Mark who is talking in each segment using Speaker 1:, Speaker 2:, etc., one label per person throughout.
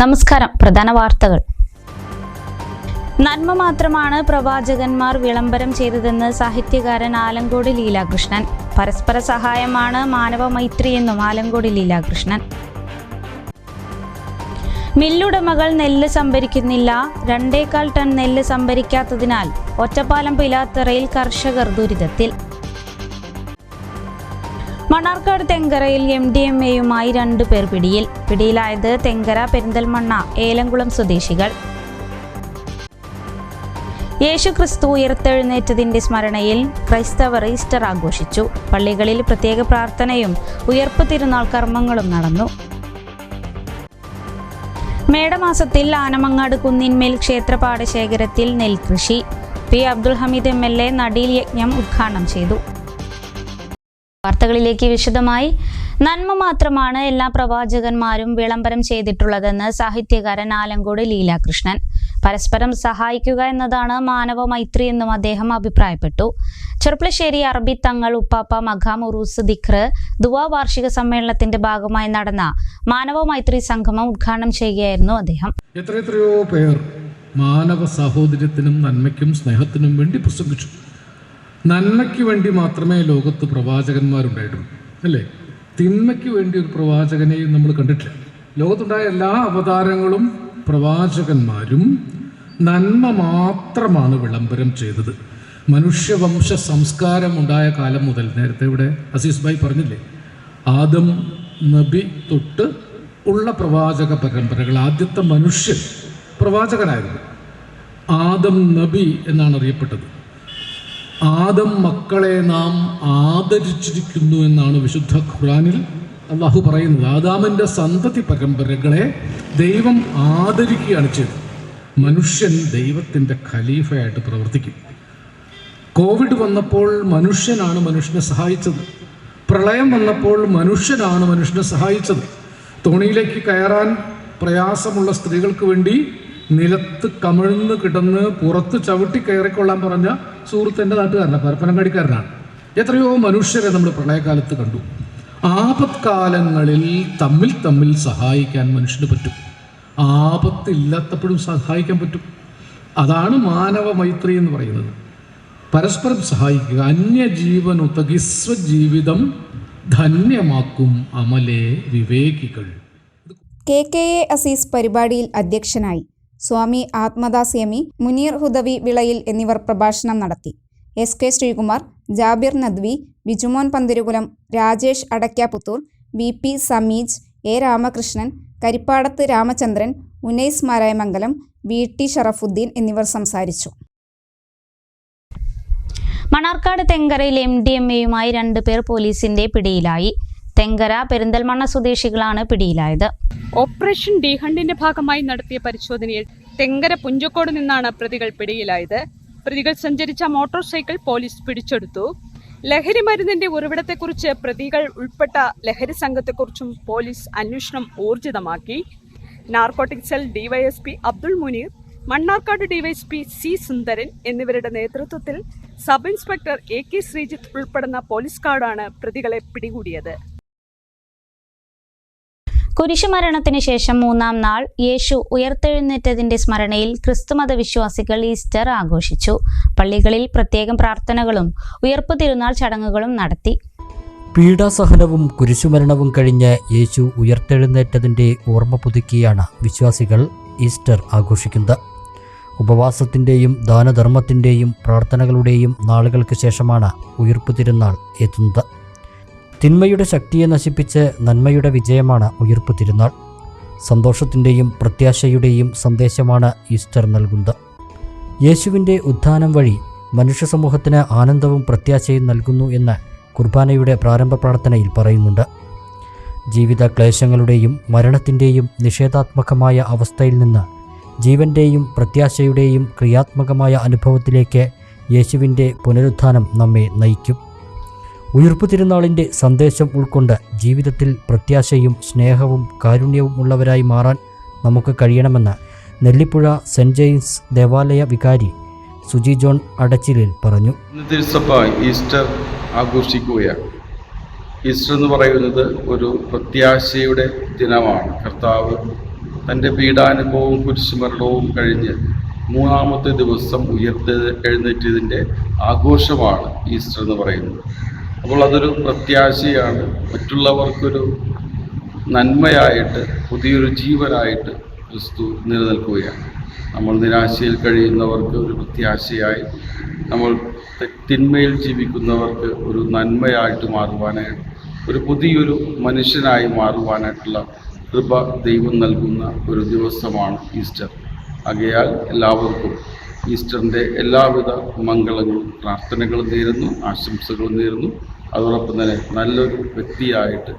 Speaker 1: നമസ്കാരം. പ്രധാന വാർത്തകൾ. നന്മ മാത്രമാണ് പ്രവാചകന്മാർ വിളംബരം ചെയ്തതെന്ന് സാഹിത്യകാരൻ ആലങ്കോട് ലീലാകൃഷ്ണൻ. പരസ്പര സഹായമാണ് മാനവ മൈത്രിയെന്നും ആലങ്കോട് ലീലാകൃഷ്ണൻ. മില്ലുടമകൾ നെല്ല് സംഭരിക്കുന്നില്ല. രണ്ടേകാൽ ടൺ നെല്ല് സംഭരിക്കാത്തതിനാൽ ഒറ്റപ്പാലം പിലാത്തറയിൽ കർഷകർ ദുരിതത്തിൽ. മണ്ണാർക്കാട് തെങ്കരയിൽ എം ഡി എം എയുമായി രണ്ടു പേർ പിടിയിൽ. പിടിയിലായത് തെങ്കര പെരിന്തൽമണ്ണ ഏലംകുളം സ്വദേശികൾ. യേശു ക്രിസ്തു ഉയർത്തെഴുന്നേറ്റതിന്റെ സ്മരണയിൽ ക്രൈസ്തവർ ഈസ്റ്റർ ആഘോഷിച്ചു. പള്ളികളിൽ പ്രത്യേക പ്രാർത്ഥനയും ഉയർപ്പ് തിരുനാൾ കർമ്മങ്ങളും നടന്നു. മേടമാസത്തിൽ ആനമങ്ങാട് കുന്നിന്മേൽ ക്ഷേത്ര പാടശേഖരത്തിൽ നെൽകൃഷി. P Abdul Hameed M L A നടീൽ യജ്ഞം ഉദ്ഘാടനം ചെയ്തു. വാർത്തകളിലേക്ക് വിശദമായി. നന്മ മാത്രമാണ് എല്ലാ പ്രവാചകന്മാരും വിളംബരം ചെയ്തിട്ടുള്ളതെന്ന് സാഹിത്യകാരൻ ആലങ്കോട് ലീലാകൃഷ്ണൻ. പരസ്പരം സഹായിക്കുക എന്നതാണ് മാനവ മൈത്രി എന്നും അദ്ദേഹം അഭിപ്രായപ്പെട്ടു. ചെറുപ്പളശ്ശേരി അറബി തങ്ങൾ ഉപ്പാപ്പ മഖാം ഉറൂസ് ദിഖ്ർ ദുവാ വാർഷിക സമ്മേളനത്തിന്റെ ഭാഗമായി നടന്ന മാനവ മൈത്രി സംഗമം ഉദ്ഘാടനം ചെയ്യുകയായിരുന്നു അദ്ദേഹം.
Speaker 2: എത്രയെത്രയോ പേർ മാനവ സഹോദര്യത്തിനും നന്മയ്ക്കും സ്നേഹത്തിനും വേണ്ടി പ്രസംഗിച്ചു. നന്മയ്ക്ക് വേണ്ടി മാത്രമേ ലോകത്ത് പ്രവാചകന്മാരുണ്ടായിട്ടുള്ളൂ അല്ലേ? തിന്മയ്ക്ക് വേണ്ടി ഒരു പ്രവാചകനെയും നമ്മൾ കണ്ടിട്ടില്ല. ലോകത്തുണ്ടായ എല്ലാ അവതാരങ്ങളും പ്രവാചകന്മാരും നന്മ മാത്രമാണ് വിളംബരം ചെയ്തത്. മനുഷ്യവംശ സംസ്കാരം ഉണ്ടായ കാലം മുതൽ നേരത്തെ ഇവിടെ അസീസ് ഭായി പറഞ്ഞില്ലേ ആദം നബി തൊട്ട് ഉള്ള പ്രവാചക പരമ്പരകൾ ആദ്യത്തെ മനുഷ്യൻ പ്രവാചകനായിരുന്നു. ആദം നബി എന്നാണ് അറിയപ്പെട്ടത്. ആദം മക്കളെ നാം ആദരിച്ചിരിക്കുന്നു എന്നാണ് വിശുദ്ധ ഖുറാനിൽ അള്ളാഹു പറയുന്നത്. ആദാമിന്റെ സന്തതി പരമ്പരകളെ ദൈവം ആദരിക്കുകയാണ് ചെയ്തത്. മനുഷ്യൻ ദൈവത്തിന്റെ ഖലീഫയായിട്ട് പ്രവർത്തിക്കും. കോവിഡ് വന്നപ്പോൾ മനുഷ്യനാണ് മനുഷ്യനെ സഹായിച്ചത്. പ്രളയം വന്നപ്പോൾ മനുഷ്യനാണ് മനുഷ്യനെ സഹായിച്ചത്. തോണിയിലേക്ക് കയറാൻ പ്രയാസമുള്ള സ്ത്രീകൾക്ക് വേണ്ടി നിലത്ത് കമിഴ്ന്ന് കിടന്ന് പുറത്ത് ചവിട്ടി കയറിക്കൊള്ളാൻ പറഞ്ഞ സുഹൃത്ത് എന്റെ നാട്ടുകാരനാണ് പരപ്പനങ്ങാടിക്കാരനാണ്. എത്രയോ മനുഷ്യരെ നമ്മൾ പ്രളയകാലത്ത് കണ്ടു. ആപത്കാലങ്ങളിൽ തമ്മിൽ തമ്മിൽ സഹായിക്കാൻ മനുഷ്യന് പറ്റും. ആപത്തില്ലാത്തപ്പോഴും സഹായിക്കാൻ പറ്റും. അതാണ് മാനവ മൈത്രി എന്ന് പറയുന്നത്. പരസ്പരം സഹായിക്കുക. അന്യജീവൻ ഉതകിസ്വ ജീവിതം ധന്യമാക്കും അമലെ വിവേകികൾ.
Speaker 3: കെ കെ എ അസീസ് പരിപാടിയിൽ അധ്യക്ഷനായി. സ്വാമി ആത്മദാസ് യമി മുനീർ ഹുദവി വിളയിൽ എന്നിവർ പ്രഭാഷണം നടത്തി. S K Sreekumar Jabir Nadwi Bijumon Panthirukulam Rajesh Adakkaputhur V P Sameej A Ramakrishnan Karippadath Ramachandran Unais Marayamangalam V T Sharafuddin എന്നിവർ സംസാരിച്ചു.
Speaker 1: മണാർക്കാട് തെങ്കരയിൽ എം ഡി എം എയുമായി രണ്ടുപേർ പോലീസിന്റെ പിടിയിലായി. തെങ്കര പെരിന്തൽമണ്ണ സ്വദേശികളാണ് പിടിയിലായത്.
Speaker 4: ഓപ്പറേഷൻ ഡിഹണ്ടിന്റെ ഭാഗമായി നടത്തിയ പരിശോധനയിൽ തെങ്കര പുഞ്ചക്കോട് നിന്നാണ് പ്രതികൾ പിടിയിലായത്. പ്രതികൾ സഞ്ചരിച്ച മോട്ടോർ സൈക്കിൾ പോലീസ് പിടിച്ചെടുത്തു. ലഹരി മരുന്നിന്റെ ഉറവിടത്തെക്കുറിച്ച് പ്രതികൾ ഉൾപ്പെട്ട ലഹരി സംഘത്തെക്കുറിച്ചും പോലീസ് അന്വേഷണം ഊർജിതമാക്കി. Narcotic cell DYSP Abdul Muneer Mannarkkad DYSP C Sundaran എന്നിവരുടെ നേതൃത്വത്തിൽ sub inspector A K Sreejith ഉൾപ്പെടുന്ന പോലീസ് കാർഡാണ് പ്രതികളെ പിടികൂടിയത്.
Speaker 1: കുരിശുമരണത്തിന് ശേഷം മൂന്നാം നാൾ യേശു ഉയർത്തെഴുന്നേറ്റതിന്റെ സ്മരണയിൽ ക്രിസ്തുമത വിശ്വാസികൾ ഈസ്റ്റർ ആഘോഷിച്ചു. പള്ളികളിൽ പ്രത്യേകം പ്രാർത്ഥനകളും ഉയർപ്പ് തിരുനാൾ ചടങ്ങുകളും നടത്തി.
Speaker 5: പീഡാസഹനവും കുരിശുമരണവും കഴിഞ്ഞ് യേശു ഉയർത്തെഴുന്നേറ്റതിന്റെ ഓർമ്മ പുതുക്കിയാണ് വിശ്വാസികൾ ഈസ്റ്റർ ആഘോഷിക്കുന്നത്. ഉപവാസത്തിന്റെയും ദാനധർമ്മത്തിന്റെയും പ്രാർത്ഥനകളുടെയും നാളുകൾക്ക് ശേഷമാണ് ഉയർപ്പ് തിരുനാൾ എത്തുന്നത്. തിന്മയുടെ ശക്തിയെ നശിപ്പിച്ച് നന്മയുടെ വിജയമാണ് ഉയർപ്പ് തിരുനാൾ. സന്തോഷത്തിന്റെയും പ്രത്യാശയുടെയും സന്ദേശമാണ് ഈസ്റ്റർ നൽകുന്നത്. യേശുവിന്റെ ഉത്ഥാനം വഴി മനുഷ്യ സമൂഹത്തിന് ആനന്ദവും പ്രത്യാശയും നൽകുന്നു എന്ന് കുർബാനയുടെ പ്രാരംഭ പ്രാർത്ഥനയിൽ പറയുന്നുണ്ട്. ജീവിത ക്ലേശങ്ങളുടെയും മരണത്തിന്റെയും നിഷേധാത്മകമായ അവസ്ഥയിൽ നിന്ന് ജീവന്റെയും പ്രത്യാശയുടെയും ക്രിയാത്മകമായ അനുഭവത്തിലേക്ക് യേശുവിന്റെ പുനരുത്ഥാനം നമ്മെ നയിക്കും. ഉയർപ്പ് തിരുനാളിന്റെ സന്ദേശം ഉൾക്കൊണ്ട് ജീവിതത്തിൽ പ്രത്യാശയും സ്നേഹവും കാരുണ്യവും ഉള്ളവരായി മാറാൻ നമുക്ക് കഴിയണമെന്ന് നെല്ലിപ്പുഴ സെന്റ് ജെയിംസ് ദേവാലയ വികാരി സുജി ജോൺ അടച്ചിലിൽ പറഞ്ഞു.
Speaker 6: ഈസ്റ്റർ ആഘോഷിക്കുകയാണ്. ഈസ്റ്റർ എന്ന് പറയുന്നത് ഒരു പ്രത്യാശയുടെ ദിനമാണ്. കർത്താവ് തന്റെ പീഡാനുഭവവും കുരിശുമരണവും കഴിഞ്ഞ് മൂന്നാമത്തെ ദിവസം ഉയർത്ത് എഴുന്നേറ്റതിന്റെ ആഘോഷമാണ് ഈസ്റ്റർ എന്ന് പറയുന്നത്. അപ്പോൾ അതൊരു പ്രത്യാശയാണ്. മറ്റുള്ളവർക്കൊരു നന്മയായിട്ട് പുതിയൊരു ജീവനായിട്ട് ക്രിസ്തു നിലനിൽക്കുകയാണ്. നമ്മൾ നിരാശയിൽ കഴിയുന്നവർക്ക് ഒരു പ്രത്യാശയായി നമ്മൾ തിന്മയിൽ ജീവിക്കുന്നവർക്ക് ഒരു നന്മയായിട്ട് മാറുവാനായിട്ട് ഒരു പുതിയൊരു മനുഷ്യനായി മാറുവാനായിട്ടുള്ള കൃപ ദൈവം നൽകുന്ന ഒരു ദിവസമാണ് ഈസ്റ്റർ. ആകയാൽ എല്ലാവർക്കും ഈസ്റ്ററിന്റെ എല്ലാവിധ മംഗളങ്ങളും പ്രാർത്ഥനകളും നേരുന്നു ആശംസകളും നേരുന്നു. അതോടൊപ്പം തന്നെ നല്ലൊരു വ്യക്തിയായിട്ട്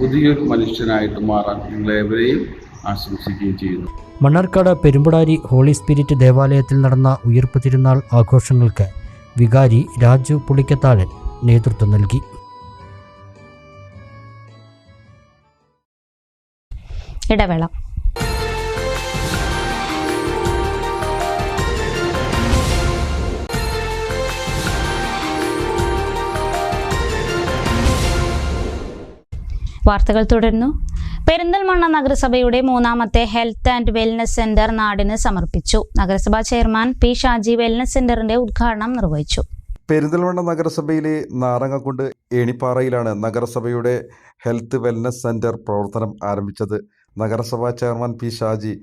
Speaker 6: പുതിയൊരു മനുഷ്യനായിട്ട് മാറാൻ നിങ്ങളെവരെയും ആശംസിക്കുകയും ചെയ്യുന്നു.
Speaker 5: മണ്ണാർക്കാട് പെരുമ്പടാരി ഹോളി സ്പിരിറ്റ് ദേവാലയത്തിൽ നടന്ന ഉയർപ്പ് തിരുനാൾ ആഘോഷങ്ങൾക്ക് വികാരി രാജു പുളിക്കത്താഴൻ നേതൃത്വം നൽകി.
Speaker 1: ഇടവേള. വാർത്തകൾ തുടരുന്നു. പെരിന്തൽമണ്ണ നഗരസഭയുടെ മൂന്നാമത്തെ ഹെൽത്ത് ആൻഡ് വെൽനസ് സെന്റർ നാടിന് സമർപ്പിച്ചു. നഗരസഭാ ചെയർമാൻ പി ഷാജി വെൽനസ് സെന്ററിന്റെ ഉദ്ഘാടനം നിർവഹിച്ചു.
Speaker 7: പെരിന്തൽമണ്ണ നഗരസഭയിലെ നാരങ്ങക്കുണ്ട് ഏണിപ്പാറയിലാണ് നഗരസഭയുടെ ഹെൽത്ത് വെൽനസ് സെന്റർ പ്രവർത്തനം ആരംഭിച്ചത്. നഗരസഭാ chairman P Shaji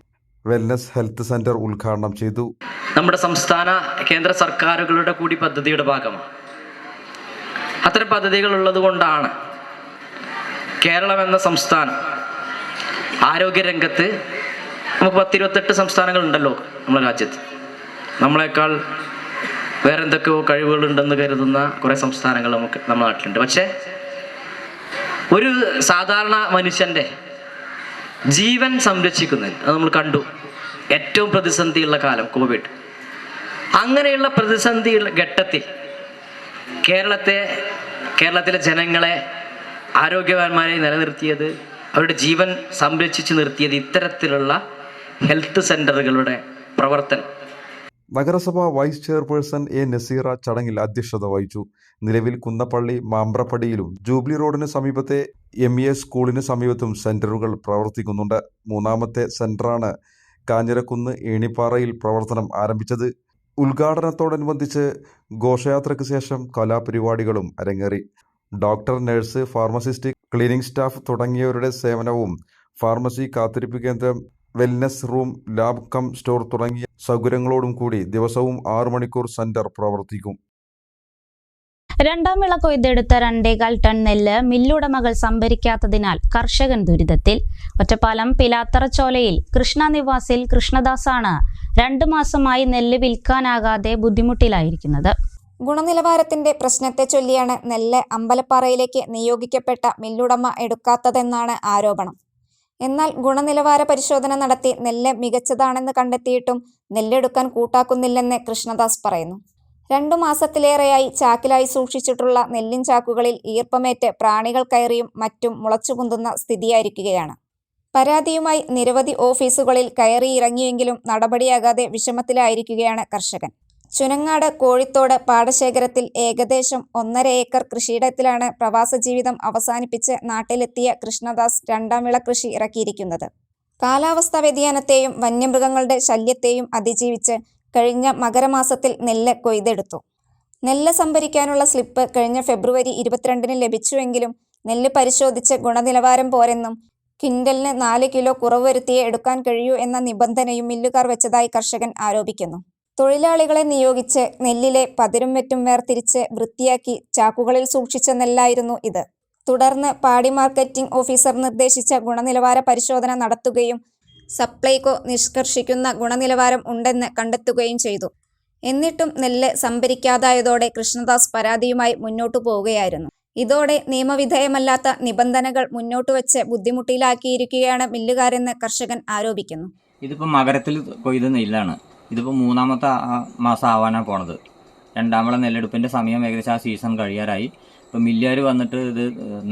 Speaker 7: wellness health centre ഉദ്ഘാടനം ചെയ്തു.
Speaker 8: നമ്മുടെ സംസ്ഥാന കേന്ദ്ര സർക്കാരുകളുടെ കൂടി പദ്ധതിയുടെ ഭാഗമാണ്. അത്തരം പദ്ധതികൾ ഉള്ളത് കൊണ്ടാണ് കേരളം എന്ന സംസ്ഥാനം. ആരോഗ്യരംഗത്ത് നമുക്ക് പത്തിരുപത്തെട്ട് സംസ്ഥാനങ്ങളുണ്ടല്ലോ നമ്മുടെ രാജ്യത്ത്. നമ്മളെക്കാൾ വേറെ എന്തൊക്കെയോ കഴിവുകളുണ്ടെന്ന് കരുതുന്ന കുറേ സംസ്ഥാനങ്ങൾ നമുക്ക് നമ്മുടെ നാട്ടിലുണ്ട്. പക്ഷേ ഒരു സാധാരണ മനുഷ്യന്റെ ജീവൻ സംരക്ഷിക്കുന്നതിന് അത് നമ്മൾ കണ്ടു ഏറ്റവും പ്രതിസന്ധിയുള്ള കാലം കോവിഡ്. അങ്ങനെയുള്ള പ്രതിസന്ധിയുള്ള ഘട്ടത്തിൽ കേരളത്തെ കേരളത്തിലെ ജനങ്ങളെ ആരോഗ്യവാന്മാരെ നിലനിർത്തിയത് അവരുടെ ജീവൻ സംരക്ഷിച്ചു നിർത്തിയത് ഇത്തരത്തിലുള്ള ഹെൽത്ത് സെന്ററുകളുടെ പ്രവർത്തനം.
Speaker 7: നഗരസഭ വൈസ് ചെയർപേഴ്സൺ എ നസീറ ചടങ്ങിൽ അധ്യക്ഷത വഹിച്ചു. നിലവിൽ കുന്നപ്പള്ളി മാമ്പ്രപ്പടിയിലും ജൂബിലി റോഡിന് സമീപത്തെ എം ഇ എസ് സ്കൂളിന് സമീപത്തും സെന്ററുകൾ പ്രവർത്തിക്കുന്നുണ്ട്. മൂന്നാമത്തെ സെന്ററാണ് കാഞ്ഞിരക്കുന്ന് ഏണിപ്പാറയിൽ പ്രവർത്തനം ആരംഭിച്ചത്. ഉദ്ഘാടനത്തോടനുബന്ധിച്ച് ഘോഷയാത്രയ്ക്ക് ശേഷം കലാപരിപാടികളും അരങ്ങേറി. Doctor nurse pharmacist cleaning staff തുടങ്ങിയവരുടെ സേവനവും ഫാർമസി കാത്തിരിപ്പ് കേന്ദ്രം wellness room lab cum store തുടങ്ങിയ സൗകര്യങ്ങളോടും കൂടി ദിവസവും ആറു മണിക്കൂർ സെന്റർ പ്രവർത്തിക്കും.
Speaker 1: രണ്ടാം വിള കൊയ്തെടുത്ത രണ്ടേകാൽ ടൺ നെല്ല് മില്ലുടമകൾ സംഭരിക്കാത്തതിനാൽ കർഷകൻ ദുരിതത്തിൽ. ഒറ്റപ്പാലം പിലാത്തറച്ചോലയിൽ കൃഷ്ണ നിവാസിൽ കൃഷ്ണദാസാണ് രണ്ടു മാസമായി നെല്ല് വിൽക്കാനാകാതെ ബുദ്ധിമുട്ടിലായിരിക്കുന്നത്.
Speaker 3: ഗുണനിലവാരത്തിന്റെ പ്രശ്നത്തെ ചൊല്ലിയാണ് നെല്ല് അമ്പലപ്പാറയിലേക്ക് നിയോഗിക്കപ്പെട്ട മില്ലുടമ എടുക്കാത്തതെന്നാണ് ആരോപണം. എന്നാൽ ഗുണനിലവാര പരിശോധന നടത്തി നെല്ല് മികച്ചതാണെന്ന് കണ്ടെത്തിയിട്ടും നെല്ലെടുക്കാൻ കൂട്ടാക്കുന്നില്ലെന്ന് കൃഷ്ണദാസ് പറയുന്നു. രണ്ടു മാസത്തിലേറെയായി ചാക്കിലായി സൂക്ഷിച്ചിട്ടുള്ള നെല്ലിൻ ചാക്കുകളിൽ ഈർപ്പമേറ്റ് പ്രാണികൾ കയറിയും മറ്റും മുളച്ചുകുന്തുന്ന സ്ഥിതിയായിരിക്കുകയാണ്. പരാതിയുമായി നിരവധി ഓഫീസുകളിൽ കയറിയിറങ്ങിയെങ്കിലും നടപടിയാകാതെ വിഷമത്തിലായിരിക്കുകയാണ് കർഷകൻ. ചുനങ്ങാട് കോഴിത്തോട് പാടശേഖരത്തിൽ ഏകദേശം ഒന്നര ഏക്കർ കൃഷിയിടത്തിലാണ് പ്രവാസ ജീവിതം അവസാനിപ്പിച്ച് നാട്ടിലെത്തിയ കൃഷ്ണദാസ് രണ്ടാം വിള കൃഷി ഇറക്കിയിരിക്കുന്നത്. കാലാവസ്ഥാ വ്യതിയാനത്തെയും വന്യമൃഗങ്ങളുടെ ശല്യത്തെയും അതിജീവിച്ച് കഴിഞ്ഞ മകരമാസത്തിൽ നെല്ല് കൊയ്തെടുത്തു. നെല്ല് സംഭരിക്കാനുള്ള സ്ലിപ്പ് കഴിഞ്ഞ ഫെബ്രുവരി ഇരുപത്തിരണ്ടിന് ലഭിച്ചുവെങ്കിലും നെല്ല് പരിശോധിച്ച് ഗുണനിലവാരം പോരെന്നും ക്വിന്റലിന് നാല് കിലോ കുറവ് വരുത്തിയേ എടുക്കാൻ കഴിയൂ എന്ന നിബന്ധനയും മില്ലുകാർ വെച്ചതായി കർഷകൻ ആരോപിക്കുന്നു. തൊഴിലാളികളെ നിയോഗിച്ച് നെല്ലിലെ പതിരും വെറ്റും വേർതിരിച്ച് വൃത്തിയാക്കി ചാക്കുകളിൽ സൂക്ഷിച്ച നെല്ലായിരുന്നു ഇത്. തുടർന്ന് പാടി മാർക്കറ്റിംഗ് ഓഫീസർ നിർദ്ദേശിച്ച ഗുണനിലവാര പരിശോധന നടത്തുകയും സപ്ലൈകോ നിഷ്കർഷിക്കുന്ന ഗുണനിലവാരം ഉണ്ടെന്ന് കണ്ടെത്തുകയും ചെയ്തു. എന്നിട്ടും നെല്ല് സംഭരിക്കാതായതോടെ കൃഷ്ണദാസ് പരാതിയുമായി മുന്നോട്ടു പോവുകയായിരുന്നു. ഇതോടെ നിയമവിധേയമല്ലാത്ത നിബന്ധനകൾ മുന്നോട്ട് വെച്ച് ബുദ്ധിമുട്ടിലാക്കിയിരിക്കുകയാണ് മില്ലുകാരെന്ന് കർഷകൻ ആരോപിക്കുന്നു.
Speaker 9: ഇതിപ്പോൾ മകരത്തിൽ കൊയ്ത നെല്ലാണ്. ഇതിപ്പോൾ മൂന്നാമത്തെ മാസം ആവാനാണ് പോണത്. രണ്ടാമത്തെ നെല്ലെടുപ്പിന്റെ സമയം ഏകദേശം ആ സീസൺ കഴിയാറായി. ഇപ്പോൾ മില്ലുകാർ വന്നിട്ട് ഇത്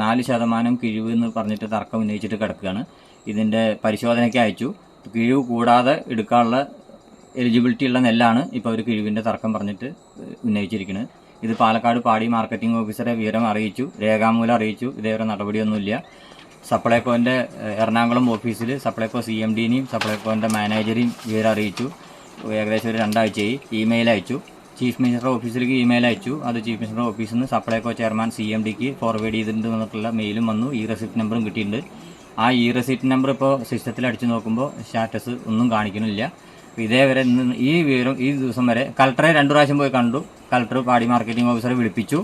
Speaker 9: നാല് ശതമാനം കിഴിവ് എന്ന് പറഞ്ഞിട്ട് തർക്കം ഉന്നയിച്ചിട്ട് കിടക്കുകയാണ്. ഇതിന്റെ പരിശോധനയ്ക്ക് അയച്ചു. കിഴിവ് കൂടാതെ എടുക്കാനുള്ള എലിജിബിലിറ്റി ഉള്ള നെല്ലാണ് ഇപ്പോൾ അവർ കിഴിവിന്റെ തർക്കം പറഞ്ഞിട്ട് ഉന്നയിച്ചിരിക്കുന്നത് ഇത് പാലക്കാട് പാടി മാർക്കറ്റിംഗ് ഓഫീസറെ വിവരം അറിയിച്ചു. രേഖാമൂലം അറിയിച്ചു. ഇതേവരെ നടപടിയൊന്നുമില്ല. സപ്ലൈകോന്റെ എറണാകുളം ഓഫീസിൽ സപ്ലൈകോ സി എം ഡിനെയും സപ്ലൈകോന്റെ മാനേജറെയും വിവരം അറിയിച്ചു. ഏകദേശം ഒരു രണ്ടാഴ്ചയായി. ഇമെയിൽ അയച്ചു. ചീഫ് മിനിസ്റ്റർ ഓഫീസിലേക്ക് ഇമെയിൽ അയച്ചു. അത് ചീഫ് മിനിസ്റ്റർ ഓഫീസിൽ നിന്ന് സപ്ലൈകോ ചെയർമാൻ സി എം ഡിക്ക് ഫോർവേഡ് ചെയ്തിട്ടുണ്ട് എന്നിട്ടുള്ള മെയിലും വന്നു. ഈ റെസിപ്റ്റ് നമ്പറും കിട്ടിയിട്ടുണ്ട്. ആ ഈ റെസിപ്റ്റ് നമ്പർ ഇപ്പോൾ സിസ്റ്റത്തിൽ അടിച്ചു നോക്കുമ്പോൾ സ്റ്റാറ്റസ് ഒന്നും കാണിക്കുന്നില്ല. ഇതേവരെ ഈ വിവരം ഈ ദിവസം വരെ കളക്ടറെ രണ്ടു പ്രാവശ്യം പോയി കണ്ടു. കളക്ടർ പാടി മാർക്കറ്റിംഗ് ഓഫീസറെ വിളിപ്പിച്ചു.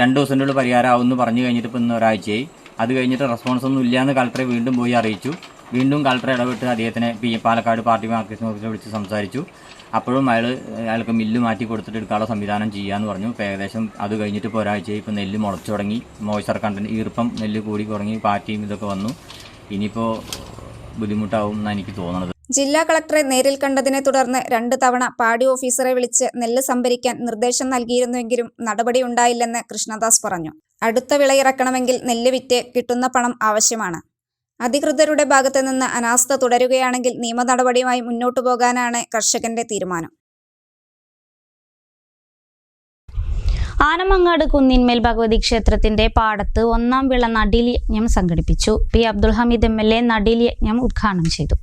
Speaker 9: രണ്ട് ദിവസത്തിന്റെ ഉള്ളിൽ പരിഹാരമാവുമെന്ന് പറഞ്ഞു കഴിഞ്ഞിട്ട് ഇപ്പോൾ ഇന്ന് ഒരാഴ്ചയായി. അത് കഴിഞ്ഞിട്ട് റെസ്പോൺസ് ഒന്നും ഇല്ലയെന്ന് കളക്ടറെ വീണ്ടും പോയി അറിയിച്ചു. വീണ്ടും കളക്ടർ ഇടപെട്ട് അദ്ദേഹത്തിനെ പി പാലക്കാട് പാർട്ടി മാർക്കറ്റിംഗ് ഓഫീസിൽ വിളിച്ച് സംസാരിച്ചു. അപ്പോഴും അയാൾ അയാൾക്ക് മില്ല് മാറ്റി കൊടുത്തിട്ട് എടുക്കാനുള്ള സംവിധാനം ചെയ്യാമെന്ന് പറഞ്ഞു. ഇപ്പോൾ ഏകദേശം അത് കഴിഞ്ഞിട്ട് ഇപ്പോൾ ഒരാഴ്ചയായി ഇപ്പോൾ നെല്ല് മുളച്ചു തുടങ്ങി. മോയ്സ്ചർ കണ്ടന്റ് ഈർപ്പം നെല്ല് കൂടി തുടങ്ങി പാറ്റിയും ഇതൊക്കെ വന്നു. ഇനിയിപ്പോൾ ബുദ്ധിമുട്ടാവും എന്നാണ് എനിക്ക് തോന്നുന്നത്
Speaker 3: ജില്ലാ കളക്ടറെ നേരിൽ കണ്ടതിനെ തുടർന്ന് രണ്ട് തവണ പാടി ഓഫീസറെ വിളിച്ച് നെല്ല് സംഭരിക്കാൻ നിർദ്ദേശം നൽകിയിരുന്നുവെങ്കിലും നടപടിയുണ്ടായില്ലെന്ന് കൃഷ്ണദാസ് പറഞ്ഞു. അടുത്ത വിളയിറക്കണമെങ്കിൽ നെല്ല് വിറ്റ് കിട്ടുന്ന പണം ആവശ്യമാണ്. അധികൃതരുടെ ഭാഗത്തു നിന്ന് അനാസ്ഥ തുടരുകയാണെങ്കിൽ നിയമ നടപടിയുമായി മുന്നോട്ടു പോകാനാണ് കർഷകന്റെ തീരുമാനം.
Speaker 1: ആനമങ്ങാട് കുന്നിന്മേൽ ഭഗവതി ക്ഷേത്രത്തിന്റെ പാടത്ത് ഒന്നാം വിള നടീൽ യജ്ഞം സംഘടിപ്പിച്ചു. P Abdul Hameed M L A നടീൽ യജ്ഞം ഉദ്ഘാടനം ചെയ്തു.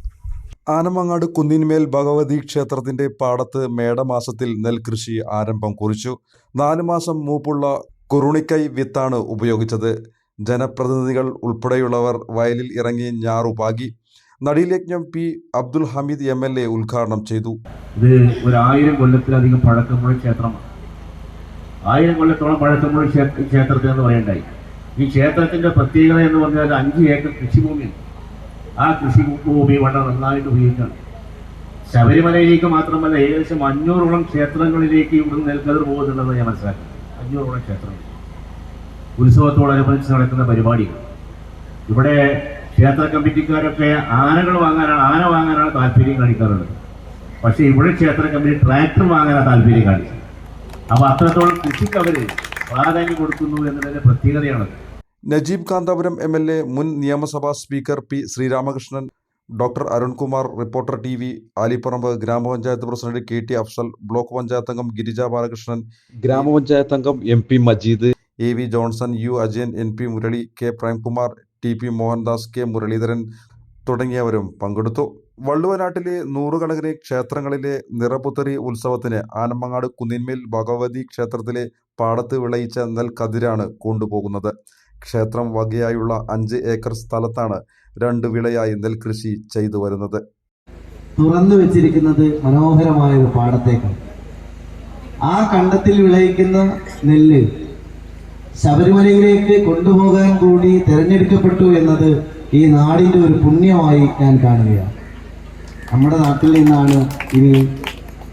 Speaker 7: ആനമങ്ങാട് കുന്നിന്മേൽ ഭഗവതി ക്ഷേത്രത്തിന്റെ പാടത്ത് മേടമാസത്തിൽ നെൽകൃഷി ആരംഭം കുറിച്ചു. നാലു മാസം മൂപ്പുള്ള കുറുണിക്കൈ വിത്താണ് ഉപയോഗിച്ചത്. ജനപ്രതിനിധികൾ ഉൾപ്പെടെയുള്ളവർ വയലിൽ ഇറങ്ങി ഞാറുപാകി നടീലജ്ഞം P Abdul Hameed M L A ഉദ്ഘാടനം ചെയ്തു.
Speaker 10: ഇത് ഒരു ആയിരം കൊല്ലത്തിലധികം പഴക്കമുള്ള ക്ഷേത്രമാണ്. ആയിരം കൊല്ലത്തോളം പഴക്കമുള്ള ക്ഷേ- ക്ഷേത്രത്തിൽ എന്ന് പറയണ്ടായി. ഈ ക്ഷേത്രത്തിന്റെ പ്രത്യേകത എന്ന് പറഞ്ഞാൽ അഞ്ച് ഏക്കർ കൃഷിഭൂമിയാണ് ആ കൃഷിഭൂമി വളരെ നന്നായിട്ട് ഉപയോഗിക്കണം. ശബരിമലയിലേക്ക് മാത്രമല്ല ഏകദേശം അഞ്ഞൂറോളം ക്ഷേത്രങ്ങളിലേക്ക് ഇവിടുന്ന് നെൽക്കതിർ പോകുന്നുണ്ടെന്ന് ഞാൻ മനസ്സിലാക്കി അഞ്ഞൂറോളം ക്ഷേത്രങ്ങൾ. ഉത്സവത്തോടനുബന്ധിച്ച് നടക്കുന്ന പരിപാടികൾ. ഇവിടെ ക്ഷേത്ര കമ്മിറ്റിക്കാരൊക്കെ ആനകൾ വാങ്ങാനാണ് ആന വാങ്ങാനാണ് താല്പര്യം കാണിക്കാറുള്ളത്. പക്ഷേ ഇവിടെ ക്ഷേത്ര കമ്മിറ്റി ട്രാക്ടർ വാങ്ങാനാണ് താല്പര്യം കാണിച്ചത്. അപ്പോൾ അത്രത്തോളം കൃഷിക്ക് അവർ പ്രാധാന്യം കൊടുക്കുന്നു എന്നതിന്റെ പ്രത്യേകതയാണത്.
Speaker 7: Najeeb Kanthapuram M L A മുൻ നിയമസഭാ speaker P Sreeramakrishnan doctor Arunkumar reporter T V Alipparamba ഗ്രാമപഞ്ചായത്ത് president K T Afsal block panchayat അംഗം ഗിരിജ ബാലകൃഷ്ണൻ ഗ്രാമപഞ്ചായത്ത് അംഗം M P Majeed A V Johnson U Ajayan N P Murali K Premkumar T P Mohandas K Muraleedharan തുടങ്ങിയവരും പങ്കെടുത്തു. വള്ളുവനാട്ടിലെ നൂറുകണക്കിന് ക്ഷേത്രങ്ങളിലെ നിറപുത്തരി ഉത്സവത്തിന് ആനമങ്ങാട് കുന്നിന്മേൽ ഭഗവതി ക്ഷേത്രത്തിലെ പാടത്ത് വിളയിച്ച നെൽക്കതിരാണ് കൊണ്ടുപോകുന്നത്. ക്ഷേത്രം വകയായുള്ള അഞ്ച് ഏക്കർ സ്ഥലത്താണ് രണ്ട് വിളയായി നെൽകൃഷി ചെയ്തു വരുന്നത്.
Speaker 11: തുറന്നു വെച്ചിരിക്കുന്നത് മനോഹരമായ ഒരു പാടത്തേക്കാണ്. ആ കണ്ടത്തിൽ വിളയിക്കുന്ന നെല്ല് ശബരിമലയിലേക്ക് കൊണ്ടുപോകാൻ കൂടി തിരഞ്ഞെടുക്കപ്പെട്ടു എന്നത് ഈ നാടിന്റെ ഒരു പുണ്യമായി ഞാൻ കാണുകയാണ്. നമ്മുടെ നാട്ടിൽ നിന്നാണ് ഇനി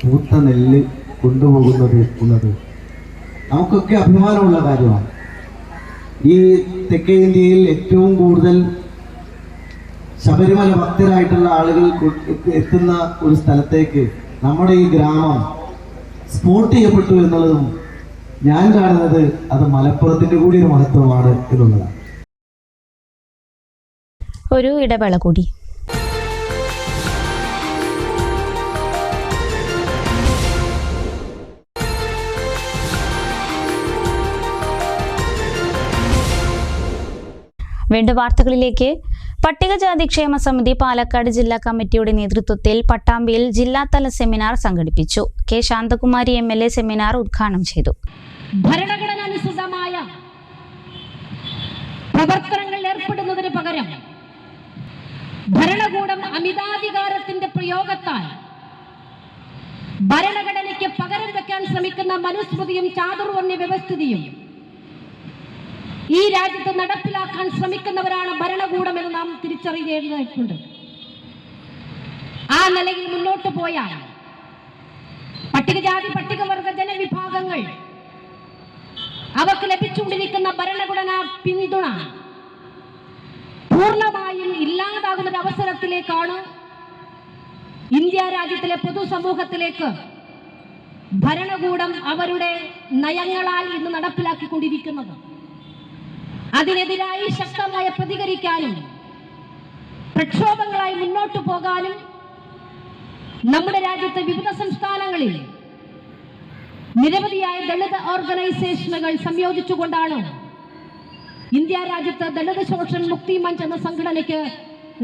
Speaker 11: പൂത്ത നെല്ല് കൊണ്ടുപോകുന്നത് എന്നത്. നമുക്കൊക്കെ അഭിമാനമുള്ള കാര്യമാണ്. ഈ തെക്കേ ഇന്ത്യയിൽ ഏറ്റവും കൂടുതൽ ശബരിമല ഭക്തരായിട്ടുള്ള ആളുകൾ എത്തുന്ന ഒരു സ്ഥലത്തേക്ക് നമ്മുടെ ഈ ഗ്രാമം സ്പോട്ട് ചെയ്യപ്പെട്ടു എന്നുള്ളതും ഞാൻ കാണുന്നത് അത് മലപ്പുറത്തിന്റെ കൂടി ഒരു മഹത്വമാണ് എന്നുള്ളതാണ്.
Speaker 1: ഒരു ഇടവേള കൂടി. വീണ്ടും വാർത്തകളിലേക്ക് പട്ടികജാതി ക്ഷേമ സമിതി പാലക്കാട് ജില്ലാ കമ്മിറ്റിയുടെ നേതൃത്വത്തിൽ പട്ടാമ്പിയിൽ ജില്ലാതല സെമിനാർ സംഘടിപ്പിച്ചു. K. Santhakumari M L A seminar ഉദ്ഘാടനം ചെയ്തു.
Speaker 12: ഭരണഘടനാനുസൃതമായ പ്രവർത്തനങ്ങളിൽ ഏർപ്പെടുന്നതിന് പകരം ഭരണകൂടം അമിതാധികാരത്തിന്റെ പ്രയോഗത്താൽ ഭരണഘടനയ്ക്ക് പകരം വെക്കാൻ ശ്രമിക്കുന്ന മനുസ്മൃതിയും ചാതുർവർണ വ്യവസ്ഥിതിയും ഈ രാജ്യത്ത് നടപ്പിലാക്കാൻ ശ്രമിക്കുന്നവരാണ് ഭരണകൂടം എന്ന് നാം തിരിച്ചറിയേണ്ടതായിട്ടുണ്ട്. ആ നിലയിൽ മുന്നോട്ട് പോയാൽ പട്ടികജാതി പട്ടികവർഗ ജനവിഭാഗങ്ങൾ അവർക്ക് ലഭിച്ചുകൊണ്ടിരിക്കുന്ന ഭരണഘടനാ പിന്തുണ പൂർണമായും ഇല്ലാതാകുന്ന ഒരു അവസരത്തിലേക്കാണ് ഇന്ത്യ രാജ്യത്തിലെ പൊതുസമൂഹത്തിലേക്ക് ഭരണകൂടം അവരുടെ നയങ്ങളാൽ ഇന്ന് നടപ്പിലാക്കിക്കൊണ്ടിരിക്കുന്നത്. അതിനെതിരായി ശക്തമായി പ്രതികരിക്കാനും പ്രക്ഷോഭങ്ങളായി മുന്നോട്ടു പോകാനും നമ്മുടെ രാജ്യത്തെ വിവിധ സംസ്ഥാനങ്ങളിൽ നിരവധിയായ ദളിത് ഓർഗനൈസേഷനുകൾ സംയോജിച്ചുകൊണ്ടാണ് ഇന്ത്യ രാജ്യത്ത് ദളിത് ശോഷൺ മുക്തി മഞ്ച് എന്ന സംഘടനയ്ക്ക്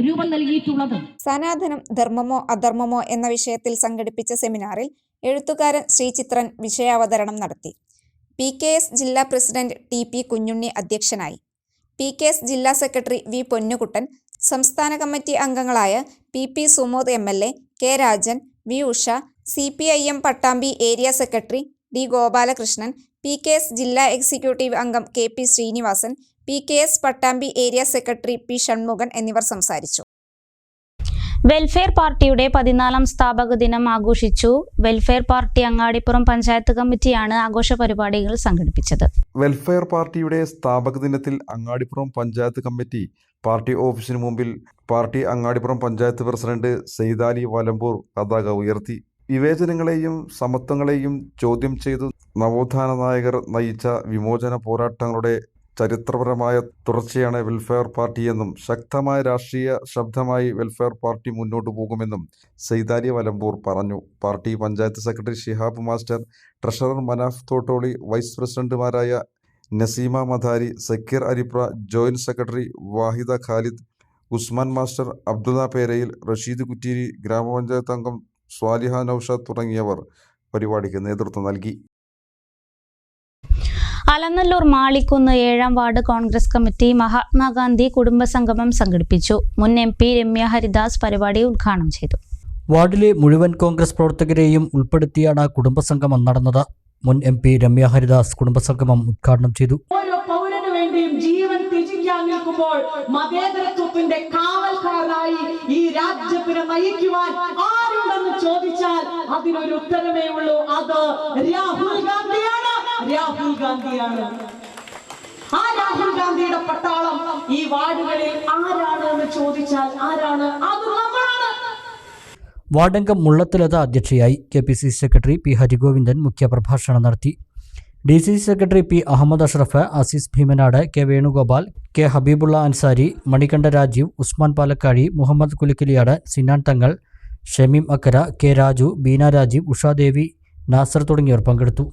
Speaker 12: രൂപം നൽകിയിട്ടുള്ളത്.
Speaker 3: സനാതനം ധർമ്മമോ അധർമ്മമോ എന്ന വിഷയത്തിൽ സംഘടിപ്പിച്ച സെമിനാറിൽ എഴുത്തുകാരൻ ശ്രീചിത്രൻ വിഷയാവതരണം നടത്തി. പി കെ എസ് ജില്ലാ പ്രസിഡന്റ് ടി പി കുഞ്ഞുണ്ണി അധ്യക്ഷനായി. പി കെ എസ് ജില്ലാ സെക്രട്ടറി വി പൊന്നുകുട്ടൻ സംസ്ഥാന കമ്മിറ്റി അംഗങ്ങളായ P P Sumod M L A K Rajan V Usha C P I M Pattambi area secretary D Gopalakrishnan P K S ജില്ലാ executive അംഗം K P Srinivasan P K S Pattambi area secretary P Shanmukhan എന്നിവർ സംസാരിച്ചു.
Speaker 1: Welfare പാർട്ടിയുടെ പതിനാലാം സ്ഥാപക ദിനം ആഘോഷിച്ചു. Welfare party Angadipuram panchayat കമ്മിറ്റിയാണ് ആഘോഷ പരിപാടികൾ സംഘടിപ്പിച്ചത്.
Speaker 7: വെൽഫെയർ പാർട്ടിയുടെ സ്ഥാപക ദിനത്തിൽ അങ്ങാടിപ്പുറം പഞ്ചായത്ത് കമ്മിറ്റി പാർട്ടി ഓഫീസിന് മുമ്പിൽ പാർട്ടി അങ്ങാടിപ്പുറം പഞ്ചായത്ത് പ്രസിഡന്റ് സെയ്താലി വലമ്പൂർ പതാക ഉയർത്തി. വിവേചനങ്ങളെയും സമത്വങ്ങളെയും ചോദ്യം ചെയ്തു. നവോത്ഥാന നായകർ നയിച്ച വിമോചന പോരാട്ടങ്ങളുടെ ചരിത്രപരമായ തുടർച്ചയാണ് വെൽഫെയർ പാർട്ടിയെന്നും ശക്തമായ രാഷ്ട്രീയ ശബ്ദമായി വെൽഫെയർ പാർട്ടി മുന്നോട്ടു പോകുമെന്നും സൈതാലി വലമ്പൂർ പറഞ്ഞു. Party panchayat secretary Shihab master treasurer Manaf Thottoli vice പ്രസിഡന്റുമാരായ Naseema Madhari Sakkeer Aripra joint secretary Wahida Khalid Usman master Abdulla Perayil Rasheed Kutteeri ഗ്രാമപഞ്ചായത്ത് അംഗം സ്വാലിഹ നൌഷാദ് തുടങ്ങിയവർ പരിപാടിക്ക് നേതൃത്വം നൽകി.
Speaker 1: അലനല്ലൂർ മാളിക്കുന്ന് ഏഴാം വാർഡ് കോൺഗ്രസ് കമ്മിറ്റി മഹാത്മാഗാന്ധി കുടുംബസംഗമം സംഘടിപ്പിച്ചു. മുൻ എം പി രമ്യ ഹരിദാസ് പരിപാടി ഉദ്ഘാടനം ചെയ്തു.
Speaker 5: വാർഡിലെ മുഴുവൻ കോൺഗ്രസ് പ്രവർത്തകരെയും ഉൾപ്പെടുത്തിയാണ് കുടുംബസംഗമം നടന്നത്. മുൻ എം പി രമ്യ ഹരിദാസ് കുടുംബസംഗമം ഉദ്ഘാടനം ചെയ്തു.
Speaker 13: വേണ്ടിയും ജീവൻ ത്യജിക്കാൻ നിൽക്കുമ്പോൾ മതേതരത്വത്തിന്റെ കാവൽക്കാരനായി ഈ രാജ്യത്തിനെ നയിക്കുവാൻ ആരുണ്ടെന്ന് ചോദിച്ചാൽ അതിനൊരു ഉത്തരമേ ഉള്ളൂ. അത് രാഹുൽ ഗാന്ധിയാണ്. രാഹുൽ ഗാന്ധിയാണ്. ആ രാഹുൽ ഗാന്ധിയുടെ പട്ടാളം ഈ വാർഡുകളിൽ ആരാണ് എന്ന് ചോദിച്ചാൽ ആരാണ്? അത് നമ്മളാണ്.
Speaker 5: വാർഡംഗം മുള്ളത്തിലത അധ്യക്ഷയായി K P C secretary P Harigovindan മുഖ്യപ്രഭാഷണം നടത്തി. D C C secretary P Ahammed Ashraf Azeez Bheemanad K Venugopal K Habeebulla Ansari Manikanda Rajeev Usman Palakkazhi Muhammed Kulikkiliyad Sinan Thangal Shameem Akkara K Raju Beena Rajeev Ushadevi Nasar തുടങ്ങിയവർ പങ്കെടുത്തു.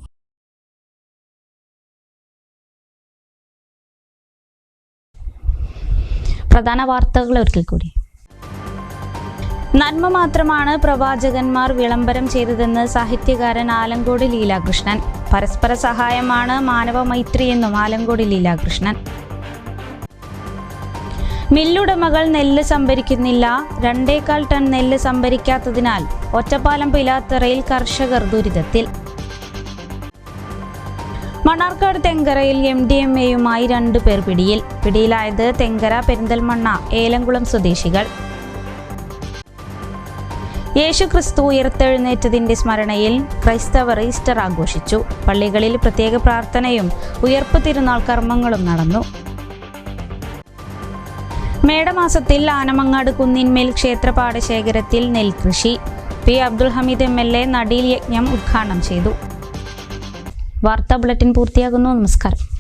Speaker 1: പ്രധാന വാർത്തകൾ ഒരിക്കൽ കൂടി. നന്മ മാത്രമാണ് പ്രവാചകന്മാർ വിളംബരം ചെയ്തതെന്ന് സാഹിത്യകാരൻ ആലങ്കോട് ലീലാകൃഷ്ണൻ. പരസ്പര സഹായമാണ് മാനവ മൈത്രിയെന്നും ആലങ്കോട് ലീലാകൃഷ്ണൻ. മില്ലുടമകൾ നെല്ല് സംഭരിക്കുന്നില്ല. രണ്ടേകാൽ ടൺ നെല്ല് സംഭരിക്കാത്തതിനാൽ ഒറ്റപ്പാലം പിലാത്തറയിൽ കർഷകർ ദുരിതത്തിൽ. മണ്ണാർക്കാട് തെങ്കരയിൽ എം ഡി എം എയുമായി രണ്ടു പേർ പിടിയിൽ. പിടിയിലായത് തെങ്കര പെരിന്തൽമണ്ണ ഏലംകുളം സ്വദേശികൾ. യേശു ക്രിസ്തു ഉയർത്തെഴുന്നേറ്റതിന്റെ സ്മരണയിൽ ക്രൈസ്തവർ ഈസ്റ്റർ ആഘോഷിച്ചു. പള്ളികളിൽ പ്രത്യേക പ്രാർത്ഥനയും ഉയർപ്പ് തിരുനാൾ കർമ്മങ്ങളും നടന്നു. മേടമാസത്തിൽ ആനമങ്ങാട് കുന്നിന്മേൽ ക്ഷേത്ര പാടശേഖരത്തിൽ നെൽകൃഷി. P Abdul Hameed M L A നടീൽ യജ്ഞം ഉദ്ഘാടനം ചെയ്തു. വാർത്താ ബുള്ളറ്റിൻ പൂർത്തിയാകുന്നു. നമസ്കാരം.